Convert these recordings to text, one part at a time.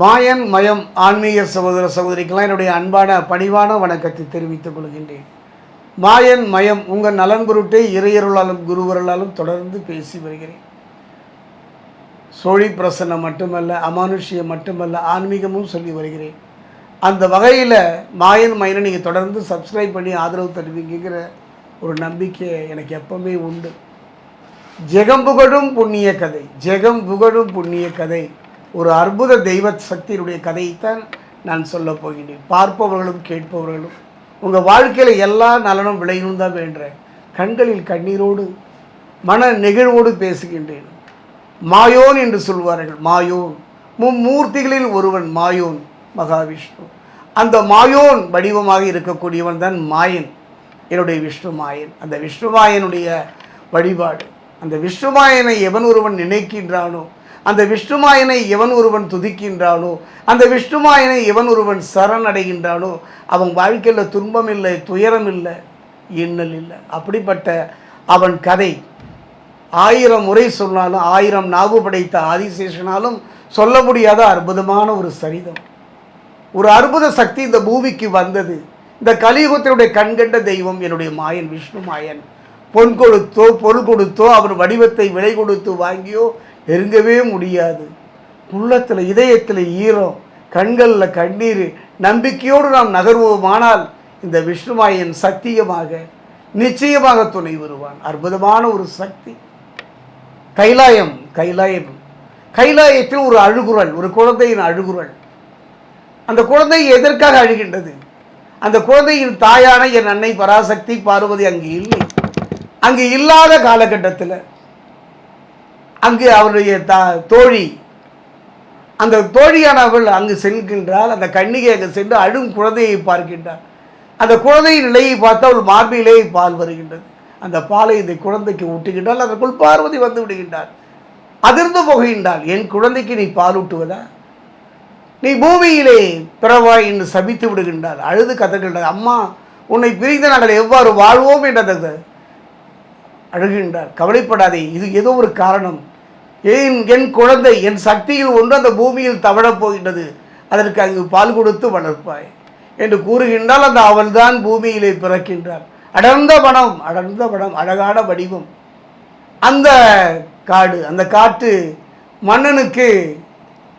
மாயன் மயம் ஆன்மீக சகோதர சகோதரிக்கெல்லாம் என்னுடைய அன்பான பணிவான வணக்கத்தை தெரிவித்துக் கொள்கின்றேன். மாயன் மயம் உங்கள் நலன் பொருட்டே இறையருளாலும் குருவருளாலும் தொடர்ந்து பேசி வருகிறேன். சோழி பிரசன்னம் மட்டுமல்ல அமானுஷ்யம் மட்டுமல்ல ஆன்மீகமும் சொல்லி வருகிறேன். அந்த வகையில் மாயன் மயனை நீங்கள் தொடர்ந்து சப்ஸ்கிரைப் பண்ணி ஆதரவு தருவீங்கிற ஒரு நம்பிக்கை எனக்கு எப்பவுமே உண்டு. ஜெகம் புகழும் புண்ணிய கதை ஜெகம் புகழும் புண்ணிய கதை. ஒரு அற்புத தெய்வ சக்தியினுடைய கதையைத்தான் நான் சொல்லப் போகின்றேன். பார்ப்பவர்களும் கேட்பவர்களும். உங்கள் வாழ்க்கையில் எல்லா நலனும் விளையணும் தான் வேண்டேன் கண்களில் கண்ணீரோடு மன நெகிழ்வோடு பேசுகின்றேன். மாயோன் என்று சொல்வார்கள். மாயோன். மும்மூர்த்திகளில் ஒருவன் மாயோன் மகாவிஷ்ணு. அந்த மாயோன் வடிவமாக இருக்கக்கூடியவன் தான் மாயன். என்னுடைய விஷ்ணு மாயன். அந்த விஷ்ணு மாயனுடைய வழிபாடு. அந்த விஷ்ணுமாயனை எவன் ஒருவன் நினைக்கின்றானோ அந்த விஷ்ணுமாயனை எவன் ஒருவன் துதிக்கின்றானோ அந்த விஷ்ணுமாயனை எவன் ஒருவன் சரணடைகின்றானோ அவன் வாழ்க்கையில் துன்பம் இல்லை துயரம் இல்லை. இன்னல் இல்லை அப்படிப்பட்ட அவன் கதை. ஆயிரம் முறை சொன்னாலும் ஆயிரம் நாவு படைத்த ஆதிசேஷனாலும் சொல்ல முடியாத அற்புதமான ஒரு சரிதம். ஒரு அற்புத சக்தி இந்த பூமிக்கு வந்தது. இந்த கலியுகத்தினுடைய கண்கண்ட தெய்வம் என்னுடைய மாயன் விஷ்ணு மாயன் பொன் கொடுத்தோ பொருள் கொடுத்தோ அவர் வடிவத்தை விலை கொடுத்து வாங்கியோ நெருங்கவே முடியாது. உள்ளத்தில் இதயத்தில் ஈரம் கண்களில் கண்ணீர் நம்பிக்கையோடு நாம் நகர்வோமானால் இந்த விஷ்ணுமாயன் சத்தியமாக நிச்சயமாக துணை வருவான். அற்புதமான ஒரு சக்தி. கைலாயம் கைலாயம். கைலாயத்தில் ஒரு அழுகுரல் ஒரு குழந்தையின் அழுகுரல். அந்த குழந்தை எதற்காக அழுகின்றது? அந்த குழந்தையின் தாயான என் அன்னை பராசக்தி பார்வதி அங்கு இல்லை. அங்கு இல்லாத காலகட்டத்தில் அங்கு அவருடைய தா தோழி. அந்த தோழியானவள் அங்கு செல்கின்றால் அந்த கண்ணிகை அங்கு சென்று அழும் குழந்தையை பார்க்கின்றார் அந்த குழந்தையின் நிலையை பார்த்து அவள் மார்பிலே பால் வருகின்றது. அந்த பாலை இந்த குழந்தைக்கு ஊட்டுகின்றால் அதற்குள் பார்வதி வந்து விடுகின்றார் அதிர்ந்து போகின்றாள் என் குழந்தைக்கு நீ பால் ஊட்டுவதா? நீ பூமியிலே பிறவாய் என்று சபித்து விடுகின்றார் அழுது கதகின்றார் அம்மா உன்னை பிரிந்த நாங்கள் எவ்வாறு வாழ்வோம் அந்த அழுகின்றார். கவலைப்படாதே இது ஏதோ ஒரு காரணம். ஏன் என் குழந்தை என் சக்தியில் ஒன்று அந்த பூமியில் தவழப் போகின்றது. அதற்கு அங்கு பால் கொடுத்து வளர்ப்பாய் என்று கூறுகின்றால் அந்த அவள்தான் பூமியிலே பிறக்கின்றார். அடர்ந்த வனம் அடர்ந்த வனம் அழகான வடிவம். அந்த காடு அந்த காட்டு மன்னனுக்கு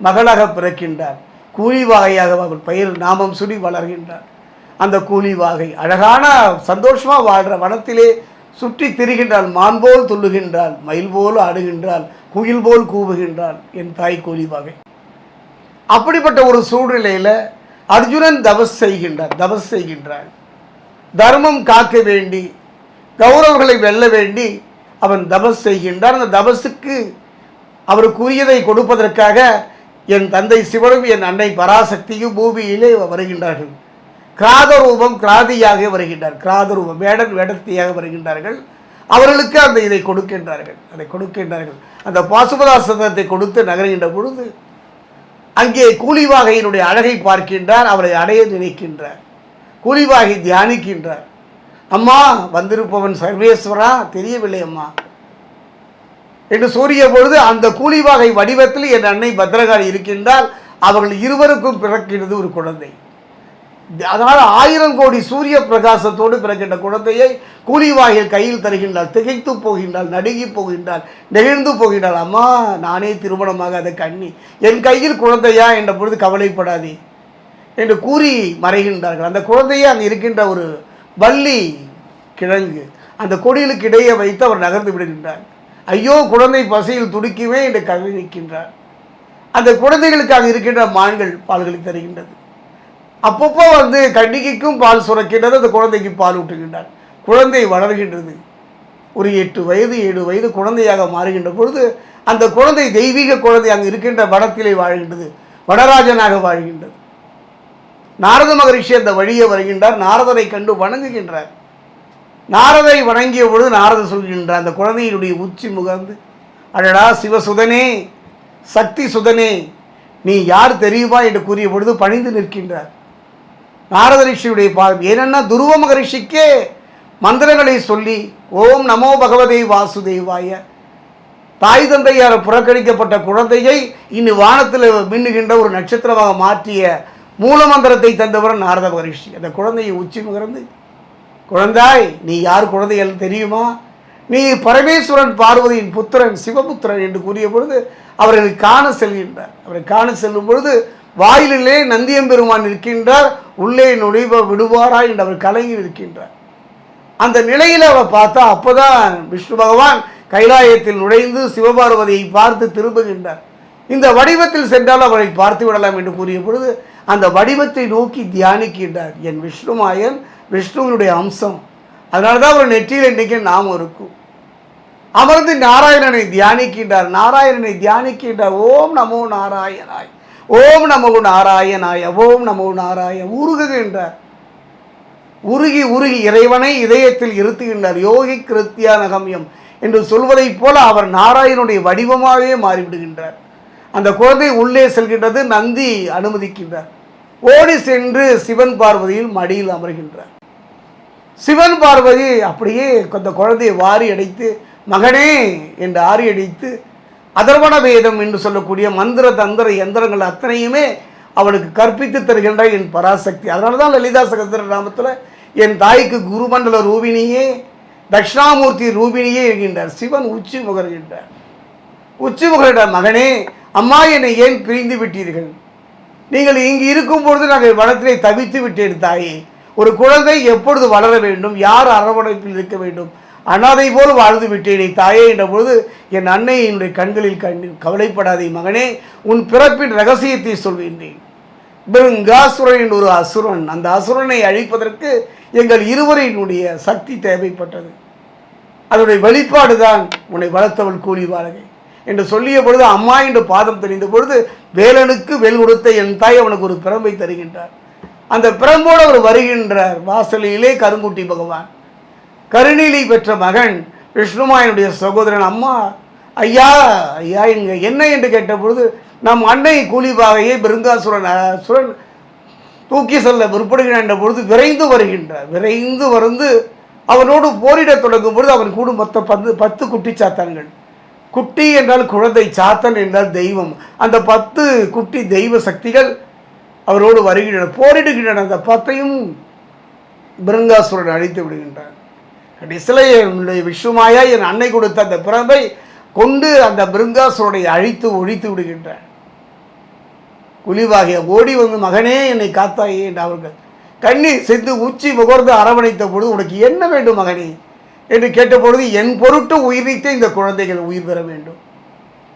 மகளாக பிறக்கின்றார். கூலி வாகையாக அவள் பெயர் நாமம் சுடி வளர்கின்றார். அந்த கூலி வாகை அழகான சந்தோஷமாக வாழ்கிற வனத்திலே சுற்றி திரிகின்றாள் மான் போல் துள்ளுகின்றாள் மயில் போல் ஆடுகின்றாள் குயில் போல் கூவுகின்றாள் என் தாய் கூலி அப்படிப்பட்ட ஒரு சூழ்நிலையில் அர்ஜுனன் தபஸ் செய்கின்றார் தபஸ் செய்கின்றான். தர்மம் காக்க வேண்டி கௌரவர்களை வெல்ல வேண்டி அவன் தபஸ் செய்கின்றான். அந்த தபஸுக்கு அவருக்குரியதை கொடுப்பதற்காக என் தந்தை சிவனும் என் அன்னை பராசக்தியும் பூமியிலே வருகின்றார்கள். கிராதரூபம் கிராதியாக வருகின்றார். கிராதரூபம் வேடன் வேடத்தியாக வருகின்றார்கள். அவர்களுக்கு அந்த இதை கொடுக்கின்றார்கள். அதை கொடுக்கின்றார்கள். அந்த பாசுபதாசனத்தை கொடுத்து நகர்கின்ற பொழுது அங்கே கூலிவாகையினுடைய அழகை பார்க்கின்றார். அவரை அடைய நினைக்கின்றார். கூலிவாகை தியானிக்கின்றார். அம்மா வந்திருப்பவன் சர்வேஸ்வரா? தெரியவில்லை அம்மா. என்று சூரிய பொழுது அந்த கூலிவாகை வடிவத்தில் என் அன்னை பத்ரகாளி இருக்கின்றால் அவர்கள் இருவருக்கும் பிறக்கிறது ஒரு குழந்தை. அதனால் ஆயிரம் கோடி சூரிய பிரகாசத்தோடு பிறக்கின்ற குழந்தையை கூலிவாயில் கையில் தருகின்றாள் திகைத்து போகின்றாள் நடுங்கி போகின்றாள் நெகிழ்ந்து போகின்றாள் அம்மா நானே திருமணமாகாத கண்ணி என் கையில் குழந்தையா? என்ற பொழுது கவலைப்படாதே என்று கூறி மறைகின்றார்கள். அந்த குழந்தையே அங்கே இருக்கின்ற ஒரு வள்ளி கிழங்கு அந்த கொடிகளுக்கு இடையே வைத்து அவர் நகர்ந்து விடுகின்றார். ஐயோ குழந்தை பசியில் துடிக்குமே என்று கவி நிற்கின்றார் அந்த குழந்தைகளுக்காக இருக்கின்ற மான்கள் பால்களை தருகின்றது. அப்பப்போ வந்து கன்னிகைக்கும் பால் சுரக்கின்றது அந்த குழந்தைக்கு பால் ஊட்டுகின்றார். குழந்தை வளர்கின்றது. ஒரு எட்டு வயது ஏழு வயது குழந்தையாக மாறுகின்ற பொழுது அந்த குழந்தை தெய்வீக குழந்தை அங்கு இருக்கின்ற வடத்திலே வாழ்கின்றது வடராஜனாக வாழ்கின்றது. நாரத மகரிஷி அந்த வழியே வருகின்றார் நாரதரை கண்டு வணங்குகின்றார். நாரதை வணங்கிய பொழுது நாரதர் சொல்கின்றார் அந்த குழந்தையினுடைய உச்சி முகர்ந்து அழடா சிவசுதனே சக்தி சுதனே நீ யார் தெரியுமா? என்று கூறிய பொழுது பணிந்து நிற்கின்றார். நாரத ரிஷியுடைய பாதம். ஏனென்னா துருவ மகரிஷிக்கே மந்திரங்களை சொல்லி ஓம் நமோ பகவதே வாசுதேவாய தாய் தந்தையார் புறக்கணிக்கப்பட்ட குழந்தையை இனி வானத்தில் மின்னுகின்ற ஒரு நட்சத்திரமாக மாற்றிய மூல மந்திரத்தை தந்தவர் நாரத மகரிஷி. அந்த குழந்தையை உச்சி முகர்ந்து குழந்தாய் நீ யார் குழந்தைகள் தெரியுமா? நீ பரமேஸ்வரன் பார்வதியின் புத்திரன் சிவபுத்திரன் என்று கூறிய பொழுது அவர்களை காண செல்கின்றார். அவரை காண செல்லும் பொழுது வாயிலிலே நந்தியம்பெருமான் இருக்கின்றார் உள்ளே நுழைவ விடுவாரா என்று அவர் கலங்கி இருக்கின்றார் அந்த நிலையில் அவர் பார்த்தா அப்போதான் விஷ்ணு பகவான் கைலாயத்தில் நுழைந்து சிவபார்வதியை பார்த்து திரும்புகின்றார். இந்த வடிவத்தில் சென்றால் அவரை பார்த்து விடலாம் என்று கூறிய பொழுது அந்த வடிவத்தை நோக்கி தியானிக்கின்றார் என் விஷ்ணுமாயன் விஷ்ணுவினுடைய அம்சம். அதனால தான் அவர் நெற்றியில் இன்றைக்கு நாம் இருக்கும். அமர்ந்து நாராயணனை தியானிக்கின்றார். நாராயணனை தியானிக்கின்றார். ஓம் நமோ நாராயணாய். ஓம் நமோ நாராயணாய ஓம் நமோ நாராய உருகுகின்றார் உருகி உருகி இறைவனை இதயத்தில் இருத்துகின்றார். யோகி கிருத்தியான கம்யம் என்று சொல்வதைப் போல அவர் நாராயணனுடைய வடிவமாகவே மாறிவிடுகின்றார். அந்த குழந்தை உள்ளே செல்கின்றது நந்தி அனுமதிக்கின்றார். ஓடி சென்று சிவன் பார்வதியில் மடியில் அமர்கின்றார். சிவன் பார்வதி அப்படியே அந்த குழந்தையை வாரி அடைத்து மகனே என்று ஆரி அடித்து அதர்வண வேதம் என்று சொல்லக்கூடிய மந்திர தந்திர யந்திரங்கள் அத்தனையுமே அவனுக்கு கற்பித்து தருகின்ற என் பராசக்தி. அதனால தான் லலிதா சகசர நாமத்தில் என் தாய்க்கு குருமண்டல ரூபினியே தட்சிணாமூர்த்தி ரூபினியே இருக்கின்றார் சிவன் உச்சி முகர்கின்றார். உச்சி முகர்கின்றார் மகனே அம்மா என்னை ஏன் பிரிந்து விட்டீர்கள்? நீங்கள் இங்கு இருக்கும் பொழுது நாங்கள் வளத்திலே தவித்து விட்டேன் தாயே. ஒரு குழந்தை எப்பொழுது வளர வேண்டும்? யார் அரவணைப்பில் இருக்க வேண்டும்? அனாதை போல் வாழ்ந்து விட்டேனே. தாயே என்ற பொழுது என் அன்னை என்னுடைய கண்களில் கண் கவலைப்படாதே மகனே உன் பிறப்பின் ரகசியத்தை சொல்கின்றேன் பிருங்காசுரன் என்ற ஒரு அசுரன் அந்த அசுரனை அழிப்பதற்கு எங்கள் இருவரினுடைய சக்தி தேவைப்பட்டது. அதனுடைய வெளிப்பாடு தான் உன்னை வளர்த்தவள் கூலி வாழகை என்று சொல்லிய பொழுது அம்மா என்று பாதம் தெரிந்த பொழுது வேலனுக்கு வெல் கொடுத்த என் தாய் அவனுக்கு ஒரு பிரம்பை தருகின்றார். அந்த பிரம்போடு அவர் வருகின்றார். வாசலிலே கருங்குட்டி பகவான். கருநீலி பெற்ற மகன் விஷ்ணுமாயனுடைய சகோதரன் அம்மா ஐயா ஐயா இங்க என்ன? என்று கேட்ட பொழுது நம் அன்னை கூலிபாகையை பிருங்காசுரன் சுரன் தூக்கி செல்ல முற்படுகிறான் என்ற பொழுது விரைந்து வருகின்றார். விரைந்து வந்து அவனோடு போரிடத் தொடங்கும் பொழுது அவன் கூட மொத்த பத்து பத்து குட்டி சாத்தான்கள். குட்டி என்றால் குழந்தை சாத்தன் என்றால் தெய்வம். அந்த பத்து குட்டி தெய்வ சக்திகள் அவரோடு வருகின்றன போரிடுகின்றன. அந்த பத்தையும் பிருங்காசுரன் அழித்து விடுகின்றான். கடைசியில் என்னுடைய விஷ்ணுமாயா என் அன்னை கொடுத்த அந்த பிறந்தை கொண்டு அந்த பிருங்காசுரனை அழித்து ஒழித்து விடுகின்றான் குலிவாகிய ஓடி வந்து மகனே என்னை காத்தாயே என்று அவர்கள் கண்ணீர் சென்று உச்சி முகர்ந்து அரவணைத்த பொழுது உனக்கு என்ன வேண்டும் மகனே? என்று கேட்டபொழுது என் பொருட்டு உயிர் நீத்த இந்த குழந்தைகள் உயிர் பெற வேண்டும்.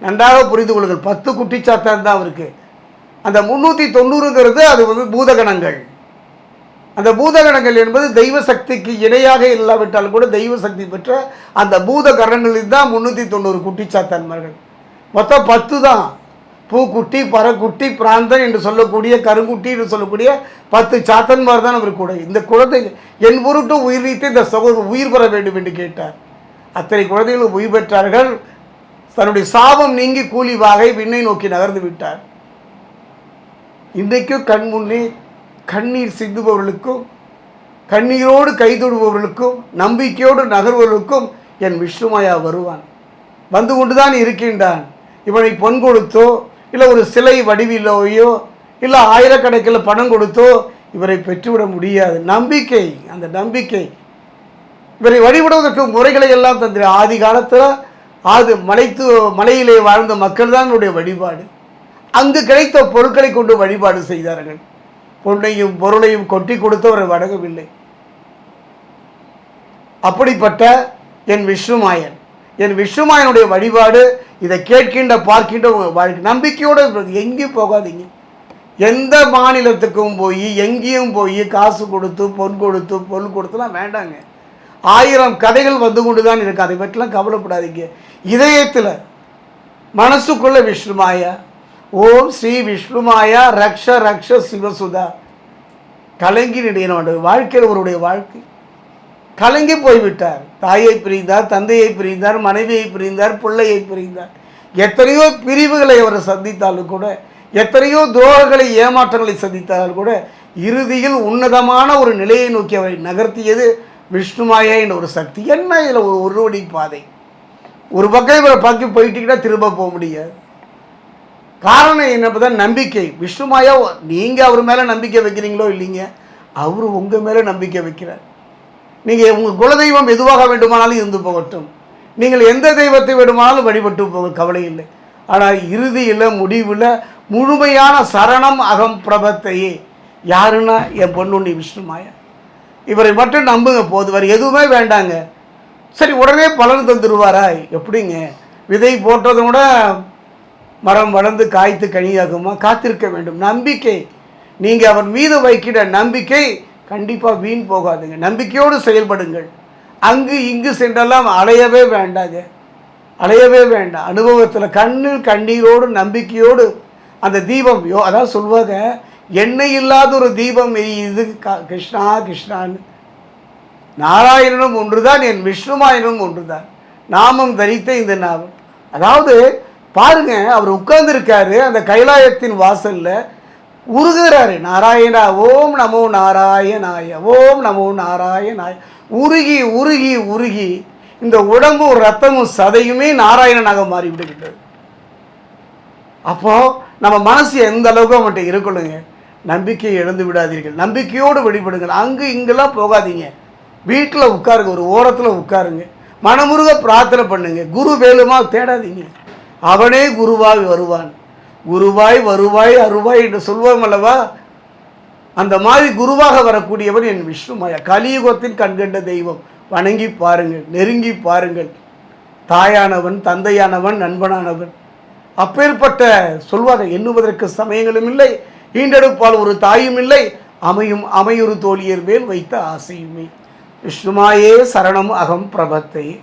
நன்றாக புரிந்து கொள்ளுங்கள். பத்து குட்டிச்சாத்தான் தான் அவருக்கு. அந்த முந்நூற்றி தொண்ணூறுங்கிறது அது வந்து பூதகணங்கள். அந்த பூதகணங்கள் என்பது தெய்வ சக்திக்கு இணையாக இல்லாவிட்டாலும் கூட தெய்வ சக்தி பெற்ற அந்த பூத கரணங்களில் தான் முந்நூற்றி தொண்ணூறு குட்டிச்சாத்தான்மார்கள். மொத்தம் பத்து தான். பூக்குட்டி பறக்குட்டி பிராந்தன் என்று சொல்லக்கூடிய கருங்குட்டி என்று சொல்லக்கூடிய பத்து சாத்தன்மார் தான் அவர் கூட. இந்த குழந்தை என் பொருட்டு உயிர் நீத்து இந்த சகோதரர் உயிர் பெற வேண்டும் என்று கேட்டார். அத்தனை குழந்தைகளும் உயிர் பெற்றார்கள். தன்னுடைய சாபம் நீங்கி கூலி வாகை விண்ணை நோக்கி நகர்ந்து விட்டார். இன்றைக்கும் கண் முன்னே கண்ணீர் சிந்துபவர்களுக்கும் கண்ணீரோடு கைதொடுபவர்களுக்கும் நம்பிக்கையோடு நகர்வர்களுக்கும் என் விஷ்ணுமாயா வருவான். வந்து கொண்டுதான் இருக்கின்றான். இவனை பொன் கொடுத்தோ இல்லை ஒரு சிலை வடிவிலோயோ இல்லை ஆயிரக்கணக்கில் பணம் கொடுத்தோ இவரை பெற்றுவிட முடியாது. நம்பிக்கை அந்த நம்பிக்கை. இவரை வழிபடுவதற்கு முறைகளை எல்லாம் தந்திர. ஆதி காலத்தில் ஆது மலைத்து மலையிலே வாழ்ந்த மக்கள் தான் என்னுடைய வழிபாடு. அங்கு கிடைத்த பொருட்களை கொண்டு வழிபாடு செய்தார்கள். பொன்னையும் பொருளையும் கொட்டி கொடுத்தவர் வணங்கவில்லை அப்படிப்பட்ட என் விஷ்ணுமாயன். என் விஷ்ணுமாயனுடைய வழிபாடு இதை கேட்கின்ற பார்க்கின்ற வாழ்க்கை நம்பிக்கையோடு எங்கேயும் போகாதீங்க. எந்த மாநிலத்துக்கும் போய் எங்கேயும் போய் காசு கொடுத்து பொன் கொடுத்து பொருள் கொடுத்துலாம் வேண்டாங்க. ஆயிரம் கதைகள் வந்து கொண்டு தான் இருக்குது அதை பற்றிலாம் கவலைப்படாதீங்க. இதயத்தில் மனசுக்குள்ளே விஷ்ணுமாயா ஓம் ஸ்ரீ விஷ்ணுமாயா ரக்ஷ ரக்ஷ சிவசுதா. கலங்கி நிடையனோட வாழ்க்கையில் அவருடைய வாழ்க்கை. கலங்கி போய்விட்டார். தாயை பிரிந்தார் தந்தையை பிரிந்தார் மனைவியை பிரிந்தார் பிள்ளையை பிரிந்தார். எத்தனையோ பிரிவுகளை அவர் சந்தித்தாலும் கூட எத்தனையோ துரோகங்களை ஏமாற்றங்களை சந்தித்தாலும் கூட இறுதியில் உன்னதமான ஒரு நிலையை நோக்கி அவரை நகர்த்தியது விஷ்ணுமாயா என்ற ஒரு சக்தி. என்ன இதில் ஒரு ஒரு வழி பாதை? ஒரு பக்கம் இவரை பார்க்க போயிட்டீங்கன்னா திரும்ப போக முடியாது. காரணம் என்னப்பதான்? நம்பிக்கை. விஷ்ணுமாயா நீங்கள் அவர் மேலே நம்பிக்கை வைக்கிறீங்களோ இல்லைங்க அவர் உங்கள் மேலே நம்பிக்கை வைக்கிறார். நீங்கள் உங்கள் குலதெய்வம் எதுவாக வேண்டுமானாலும் இருந்து போகட்டும். நீங்கள் எந்த தெய்வத்தை வேண்டுமானாலும் வழிபட்டு போக கவலை இல்லை. ஆனால் இறுதியில் முடிவில் முழுமையான சரணம் அகம் பிரபத்தையே. யாருன்னா? என் பொண்ணுண்ணி விஷ்ணுமாயா இவரை மட்டும் நம்புங்க போது. வேறு எதுவுமே வேண்டாங்க. சரி உடனே பலன் தந்துடுவாரா எப்படிங்க? விதை போட்டதும் கூட மரம் வளர்ந்து காய்த்து கனியாகுமா? காத்திருக்க வேண்டும். நம்பிக்கை. நீங்கள் அவர் மீது வைக்கிற நம்பிக்கை கண்டிப்பாக வீண் போகாதுங்க. நம்பிக்கையோடு செயல்படுங்கள். அங்கு இங்கு சென்றெல்லாம் அலையவே வேண்டாங்க. அலையவே வேண்டாம். அனுபவத்தில் கண்ணில் கண்ணீரோடு நம்பிக்கையோடு அந்த தீபம் யோ அதான் சொல்லுவாங்க எண்ணெய் இல்லாத ஒரு தீபம் இது க- கிருஷ்ணா கிருஷ்ணான்னு நாராயணனும் ஒன்றுதான் என் விஷ்ணுமாயனும் ஒன்றுதான். நாமம் தரித்த இந்த நாவல். அதாவது பாருங்க அவர் உட்கார்ந்துருக்காரு அந்த கைலாயத்தின் வாசல்ல. உருகுறாரு நாராயணா ஓம் நமோ நாராயணாய ஓம் நமோ நாராயணாய. உருகி உருகி உருகி இந்த உடம்பும் ரத்தமும் சதையுமே நாராயணனாக மாறிவிடுகின்றது. அப்போ நம்ம மனசு எந்த அளவுக்கு அவன்கிட்ட இருக்கணுங்க நம்பிக்கையை இழந்து விடாதீர்கள். நம்பிக்கையோடு வெளிப்படுங்கள். அங்கு இங்கெல்லாம் போகாதீங்க. வீட்டில் உட்காருங்க ஒரு ஓரத்தில் உட்காருங்க. மனமுருக பிரார்த்தனை பண்ணுங்க. குரு வேலுமா தேடாதீங்க. அவனே குருவாய் வருவான். குருவாய் வருவாய் அருவாய் என்று சொல்வோம் அல்லவா? அந்த மாதிரி குருவாக வரக்கூடியவன் என் விஷ்ணுமாயா கலியுகத்தின் கண்கண்ட தெய்வம். வணங்கி பாருங்கள் நெருங்கி பாருங்கள். தாயானவன் தந்தையானவன் நண்பனானவன். அப்பேற்பட்ட சொல்வாங்க எண்ணுவதற்கு சமயங்களும் இல்லை ஈண்டெடுப்பால் ஒரு தாயும் இல்லை அமையும் அமையுறு தோழியர் மேல் வைத்த ஆசையுமே. விஷ்ணுமாயே சரணம் அகம் பிரபத்தை.